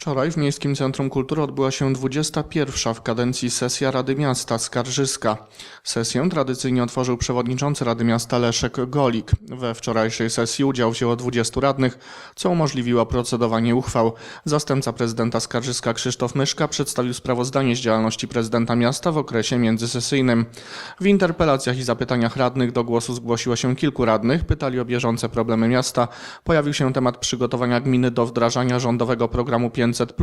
Wczoraj w Miejskim Centrum Kultury odbyła się 21. w kadencji sesja Rady Miasta Skarżyska. Sesję tradycyjnie otworzył przewodniczący Rady Miasta Leszek Golik. We wczorajszej sesji udział wzięło 20 radnych, co umożliwiło procedowanie uchwał. Zastępca prezydenta Skarżyska Krzysztof Myszka przedstawił sprawozdanie z działalności prezydenta miasta w okresie międzysesyjnym. W interpelacjach i zapytaniach radnych do głosu zgłosiło się kilku radnych, pytali o bieżące problemy miasta. Pojawił się temat przygotowania gminy do wdrażania rządowego programu 500.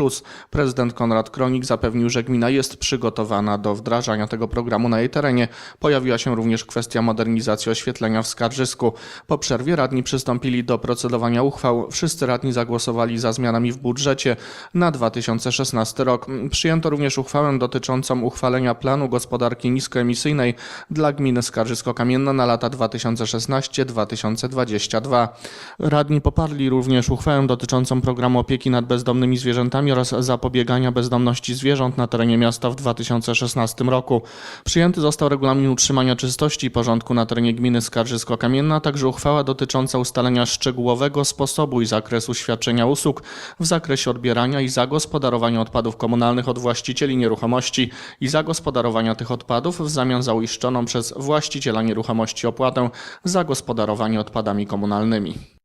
Prezydent Konrad Kronik zapewnił, że gmina jest przygotowana do wdrażania tego programu na jej terenie. Pojawiła się również kwestia modernizacji oświetlenia w Skarżysku. Po przerwie radni przystąpili do procedowania uchwał. Wszyscy radni zagłosowali za zmianami w budżecie na 2016 rok. Przyjęto również uchwałę dotyczącą uchwalenia planu gospodarki niskoemisyjnej dla gminy Skarżysko-Kamienna na lata 2016-2022. Radni poparli również uchwałę dotyczącą programu opieki nad bezdomnymi zwierzętami oraz zapobiegania bezdomności zwierząt na terenie miasta w 2016 roku. Przyjęty został regulamin utrzymania czystości i porządku na terenie gminy Skarżysko-Kamienna, także uchwała dotycząca ustalenia szczegółowego sposobu i zakresu świadczenia usług w zakresie odbierania i zagospodarowania odpadów komunalnych od właścicieli nieruchomości i zagospodarowania tych odpadów w zamian za uiszczoną przez właściciela nieruchomości opłatę za gospodarowanie odpadami komunalnymi.